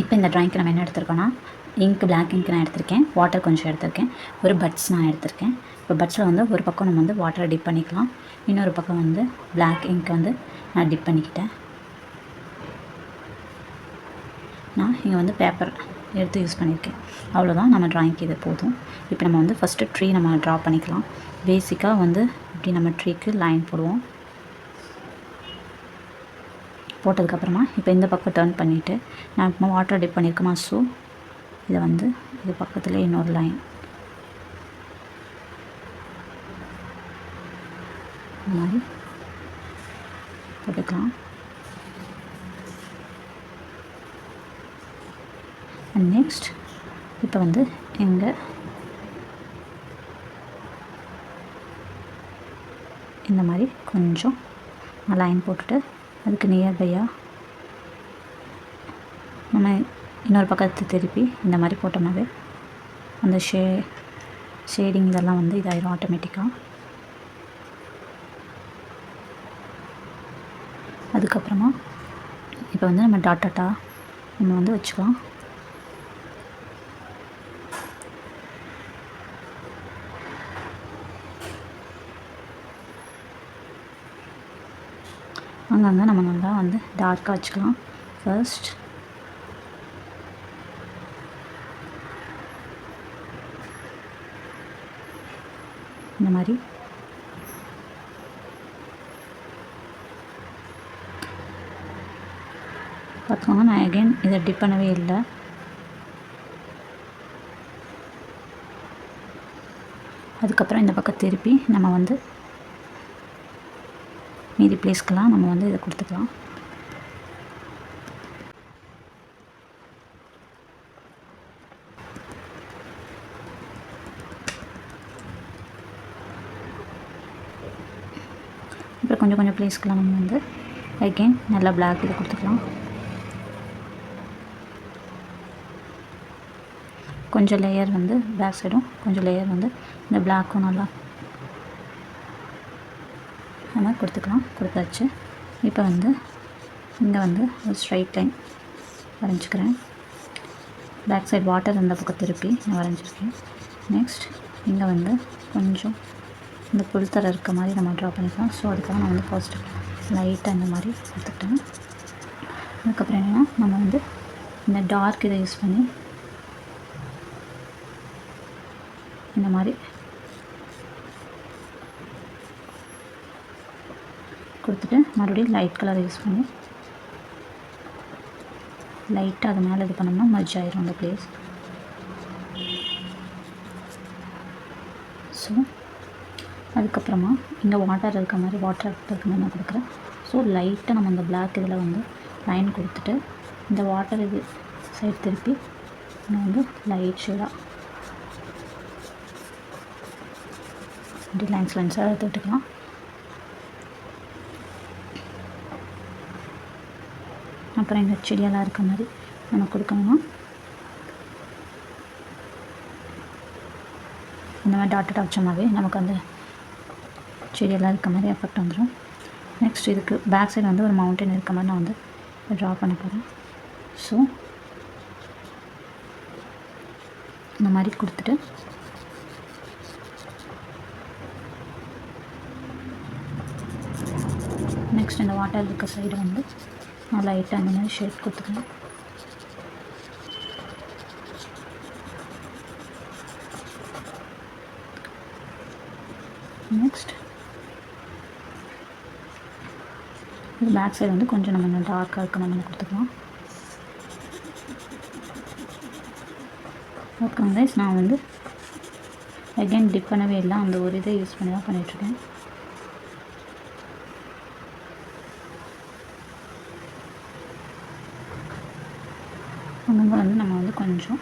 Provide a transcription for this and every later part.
இப்போ இந்த ட்ராயிங்க்கு நம்ம என்ன எடுத்திருக்கோன்னா இங்க் பிளாக் இங்க் நான் எடுத்திருக்கேன். வாட்டர் கொஞ்சம் எடுத்திருக்கேன். ஒரு பட்ஸ் நான் எடுத்திருக்கேன். இப்போ பட்ஸில் வந்து ஒரு பக்கம் நம்ம வந்து வாட்டரை டிப் பண்ணிக்கலாம். இன்னொரு பக்கம் வந்து பிளாக் இங்க் வந்து நான் டிப் பண்ணிக்கிட்டேன். நான் இங்கே வந்து பேப்பர் எடுத்து யூஸ் பண்ணியிருக்கேன். அவ்வளோதான் நம்ம ட்ராயிங்க்கு இது போதும். இப்போ நம்ம வந்து ஃபஸ்ட்டு ட்ரீ நம்ம ட்ரா பண்ணிக்கலாம். பேசிக்காக வந்து இப்படி நம்ம ட்ரீக்கு லைன் போடுவோம். போட்டதுக்கப்புறமா இப்போ இந்த பக்கம் டேர்ன் பண்ணிவிட்டு நான் இப்போ வாட்டர் டிப் பண்ணியிருக்கோமா ஸோ இதை வந்து இது பக்கத்தில் இன்னொரு லைன் இந்த மாதிரி போட்டுக்கலாம். அண்ட் நெக்ஸ்ட் இப்போ வந்து எங்கள் இந்த மாதிரி கொஞ்சம் லைன் போட்டுட்டு அதுக்கு நியர்பையாக நம்ம இன்னொரு பக்கத்தை திருப்பி இந்த மாதிரி போட்டோம்னாவே அந்த ஷே ஷேடிங் இதெல்லாம் வந்து இதாயிரும் ஆட்டோமேட்டிக்காக அதுக்கப்புறமா இப்போ வந்து நம்ம டாட்டாட்டா நம்ம வந்து வச்சுக்கலாம். அங்கங்கே நம்ம நல்லா வந்து டார்க்காக வச்சுக்கலாம். ஃபர்ஸ்ட் இந்த மாதிரி. பார்த்துக்கோங்க நான் அகைன் இதை டிப் பண்ணவே இல்லை. அதுக்கப்புறம் இந்த பக்கம் திருப்பி நம்ம வந்து மீதி பிளேஸ்க்கெலாம் நம்ம வந்து இதை கொடுத்துக்கலாம். அப்புறம் கொஞ்சம் கொஞ்சம் பிளேஸ்க்கெலாம் நம்ம வந்து அகெயின் நல்லா பிளாக் இது கொடுத்துக்கலாம். கொஞ்சம் லேயர் வந்து பேக் சைடும் கொஞ்சம் லேயர் வந்து இந்த பிளாக்கும் நல்லா நம்ம கொடுத்துக்கலாம். கொடுத்தாச்சு. இப்போ வந்து இங்கே வந்து ஒரு ஸ்ட்ரைட் லைன் வரைஞ்சிக்கிறேன். பேக் சைட் வாட்டர் அந்த பக்கம் திருப்பி நான் வரைஞ்சிருக்கேன். நெக்ஸ்ட் இங்கே வந்து கொஞ்சம் இந்த புல்தரை இருக்க மாதிரி நம்ம ட்ரா பண்ணிக்கலாம். ஸோ அதுக்காக நான் வந்து ஃபர்ஸ்ட் லைட்டாக இந்த மாதிரி எடுத்துக்கிட்டேன் அதுக்கப்புறம் என்னென்னா நம்ம வந்து இந்த டார்க் இதை யூஸ் பண்ணி இந்த மாதிரி கொடுத்துட்டு மறுபடியும் லைட் கலர் யூஸ் பண்ணி லைட்டாக அது மேலே இது பண்ணோம்னா மர்ஜ் ஆயிரும் அந்த பிளேஸ் ஸோ அதுக்கப்புறமா இங்கே வாட்டர் இருக்க மாதிரி வாட்டர் இருக்க மாதிரி நான் கொடுக்குறேன். ஸோ லைட்டாக நம்ம அந்த பிளாக் இதில் வந்து லைன் கொடுத்துட்டு இந்த வாட்டர் இது சைடு திருப்பி நான் வந்து லைட் ஷேடாக இப்படி லைன்ஸ் லைன்ஸாக எடுத்து அப்புறம் எங்கள் செடியெல்லாம் இருக்க மாதிரி நம்ம கொடுக்கணுமா. இந்த மாதிரி டாட் வச்சோம்னாவே நமக்கு அந்த செடியெல்லாம் இருக்க மாதிரி எஃபெக்ட் வந்துடும் நெக்ஸ்ட் இதுக்கு பேக் சைடு வந்து ஒரு மவுண்டன் இருக்க மாதிரி நான் வந்து ட்ரா பண்ண போகிறேன் ஸோ இந்த மாதிரி கொடுத்துட்டு நெக்ஸ்ட் இந்த வாட்டர் இருக்க சைடு வந்து லைட்டாக அந்த மாதிரி ஷேப் கொடுத்துக்கலாம் நெக்ஸ்ட் இது பேக் சைடு வந்து கொஞ்சம் நம்ம டார்க்காக இருக்க நம்ம கொடுத்துக்கலாம். ஓகே கைஸ் நான் வந்து அகைன் டிப் பண்ணவே இல்லை. அந்த ஒரு இதை யூஸ் பண்ணி தான் பண்ணிகிட்ருக்கேன் அங்கங்கே வந்து நம்ம வந்து கொஞ்சம்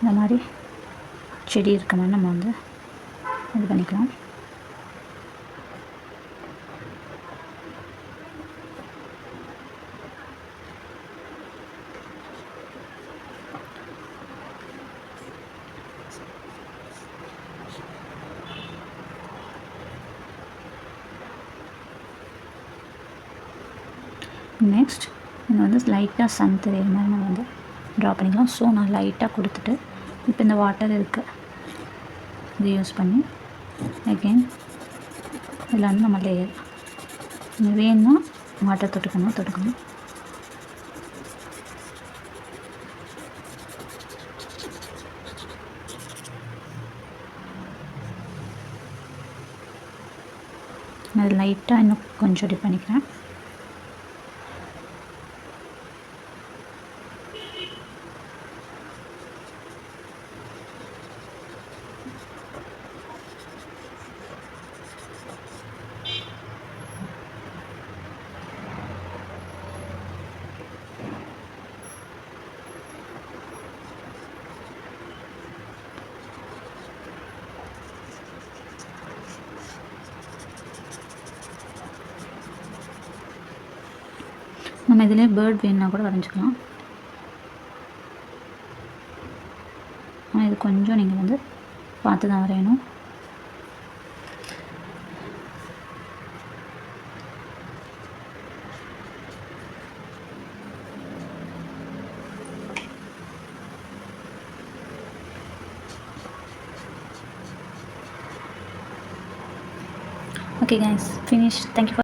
இந்த மாதிரி செடி இருக்க மாதிரி நம்ம வந்து இது பண்ணிக்கலாம். நெக்ஸ்ட் நம்ம வந்து லைட்டாக சன் தெரியுற மாதிரி நம்ம வந்து ட்ரா பண்ணிக்கலாம். ஸோ நான் லைட்டாக கொடுத்துட்டு இப்போ இந்த வாட்டர் இருக்குது இது யூஸ் பண்ணி அகெயின் இதில் வந்து நம்ம லேயர் வேணும்னா வாட்டர் தொட்டுக்கணும் தொட்டுக்கணும். நான் அது லைட்டாக இன்னும் கொஞ்சம் டிப் பண்ணிக்கிறேன். நம்ம இதிலே பேர்ட் வேணுன்னா கூட வரைஞ்சிக்கலாம். ஆனால் இது கொஞ்சம் நீங்கள் வந்து பார்த்து தான் வரையணும். Okay guys. Finish. Thank you for